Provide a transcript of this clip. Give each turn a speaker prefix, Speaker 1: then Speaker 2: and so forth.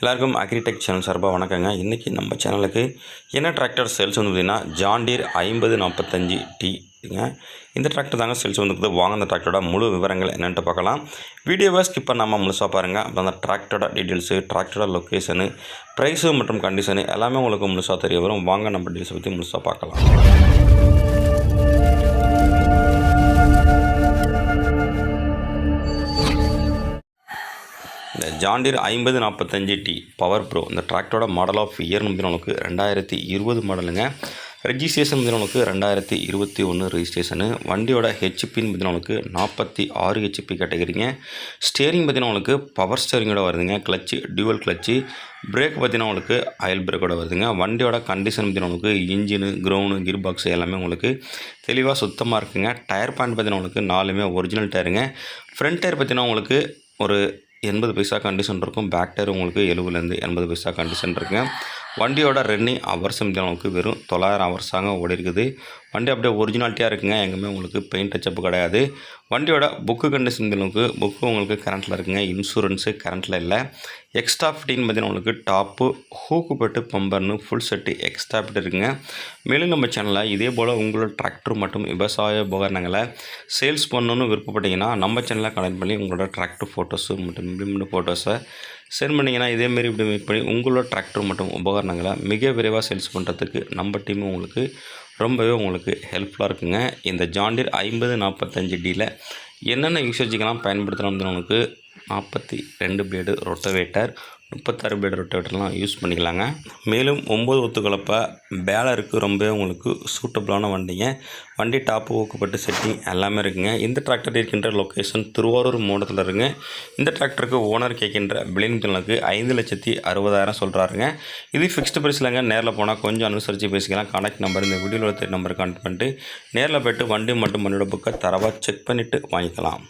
Speaker 1: எல்லாருக்கும் agritech channel சார்பாக வணக்கங்க. இன்றைக்கி நம்ம சேனலுக்கு என்ன டிராக்டர் சேல்ஸ் வந்து பார்த்தீங்கன்னா ஜாண்டீர் ஐம்பது நாற்பத்தஞ்சு டிங்க இந்த டிராக்டர் தாங்க சேல்ஸ் வந்துருக்குது வாங்க அந்த டிராக்டரோட முழு விவரங்கள் என்னென்ட்டு பார்க்கலாம். வீடியோவை ஸ்கிப் பண்ணாமல் முழுசாக பாருங்கள் அப்புறம் அந்த டிராக்டரோட டீட்டெயில்ஸு டிராக்டரோட லொக்கேஷனு ப்ரைஸு மற்றும் கண்டிஷனு எல்லாமே உங்களுக்கு முழுசாக தெரிய வரும். வாங்க நம்ம டீட்டெயில்ஸை பற்றி முழுசாக பார்க்கலாம். ஜாண்டியர் ஐம்பது நாற்பத்தஞ்சு டி பவர் ப்ரோ. இந்த டிராக்டரோட மாடல் ஆஃப் இயர் நமக்கு ரெண்டாயிரத்தி இருபது மாடலுங்க. ரெஜிஸ்ட்ரேஷன் நமக்கு ரெண்டாயிரத்தி இருபத்தி ஒன்று ரெஜிஸ்ட்ரேஷனு வண்டியோட ஹெச்பின்னு நமக்கு நாற்பத்தி ஆறு ஹெச்பி கேட்டகிரிங்க ஸ்டேரிங் பார்த்தீங்கன்னா உங்களுக்கு பவர் ஸ்டேரிங்கோட வருதுங்க. கிளச்சு டியூவல் கிளச்சு பிரேக் பார்த்தீங்கன்னா உங்களுக்கு ஆயில் பிரேக்கோட வருதுங்க. வண்டியோட கண்டிஷன் பார்த்தீங்கன்னா உங்களுக்கு இன்ஜினு கிரவுண்டு கியர் பாக்ஸ் எல்லாமே உங்களுக்கு தெளிவாக சுத்தமாக இருக்குங்க. டயர் பாயிண்ட் பார்த்தீங்கன்னா உங்களுக்கு நாலுமே ஒரிஜினல் டயருங்க ஃப்ரண்ட் டயர் பார்த்தீங்கன்னா உங்களுக்கு ஒரு எண்பது பைசா கண்டிஷன் இருக்கும். பேக் டயர் உங்களுக்கு எழுபதுலேருந்து எண்பது பைசா கண்டிஷன் இருக்குங்க. வண்டியோட ரன்னிங் இந்த அளவுக்கு வெறும் தொள்ளாயிரம் அவர்ஸாங்க ஓடி இருக்குது. வண்டி அப்படியே ஒரிஜினாலிட்டியாக இருக்குங்க. எங்கேயுமே உங்களுக்கு பெயிண்ட் டச்சப் கிடையாது. வண்டியோட புக்கு கண்டிஷன் அளவுக்கு புக்கு உங்களுக்கு கரண்ட்டில் இருக்குங்க. இன்சூரன்ஸு கரண்ட்டில் இல்லை. எக்ஸ்ட்ரா ஃபிட்டின்னு பார்த்தீங்கன்னா உங்களுக்கு டாப்பு ஹூக்கு பெட்டு பம்பர்னு ஃபுல் செட்டு எக்ஸ்ட்ரா ஃபிட் இருக்குங்க. மேலும் நம்ம சேனலில் இதே போல் உங்களோட டிராக்டர் மற்றும் விவசாய உபகரணங்களை சேல்ஸ் பண்ணணும்னு விருப்பப்பட்டீங்கன்னா நம்ம சேனலில் கனெக்ட் பண்ணி உங்களோட டிராக்டர் ஃபோட்டோஸு மற்றும் இம்ப்ளிமெண்ட் ஃபோட்டோஸை சென்ட் பண்ணிங்கன்னா இதேமாரி இப்படி மேக் பண்ணி உங்களோட டிராக்டர் மற்றும் உபகரணங்களை மிக விரைவாக சேல்ஸ் பண்ணுறதுக்கு நம்ம டீம் உங்களுக்கு ரொம்பவே உங்களுக்கு ஹெல்ப்ஃபுல்லாக இருக்குங்க. இந்த ஜாண்டியர் ஐம்பது நாற்பத்தஞ்சு டியில் என்னென்ன யூசேஜுக்கெல்லாம் பயன்படுத்தலாம் உங்களுக்கு நாற்பத்தி ரெண்டு பிளேடு ரொட்டவேட்டர் முப்பத்தாறு பிளேடு ரொட்டவேட்டர்லாம் யூஸ் பண்ணிக்கலாங்க. மேலும் ஒம்பது ஒத்து கலப்பை பேலருக்கு ரொம்ப உங்களுக்கு சூட்டபுளான வண்டிங்க. வண்டி டாப்பு ஊக்கப்பட்டு செட்டிங் எல்லாமே இருக்குங்க. இந்த டிராக்டர் இருக்கின்ற லொக்கேஷன் திருவாரூர் மாவட்டத்தில் இருங்க. இந்த டிராக்டருக்கு ஓனர் கேட்கின்ற பிளின்களுக்கு ஐந்து லட்சத்தி அறுபதாயிரம் சொல்கிறாருங்க இது ஃபிக்ஸ்டு ப்ரைஸ்லங்க நேரில் போனால் கொஞ்சம் அனுசரித்து பேசிக்கலாம். கான்டாக்ட் நம்பர் இந்த வீடியோவில் தெரிய நம்பர் கான்டாக்ட் பண்ணிட்டு நேரில் போய்ட்டு வண்டி மட்டும் வண்டியோட புக்கை தரவாக செக் பண்ணிவிட்டு வாங்கிக்கலாம்.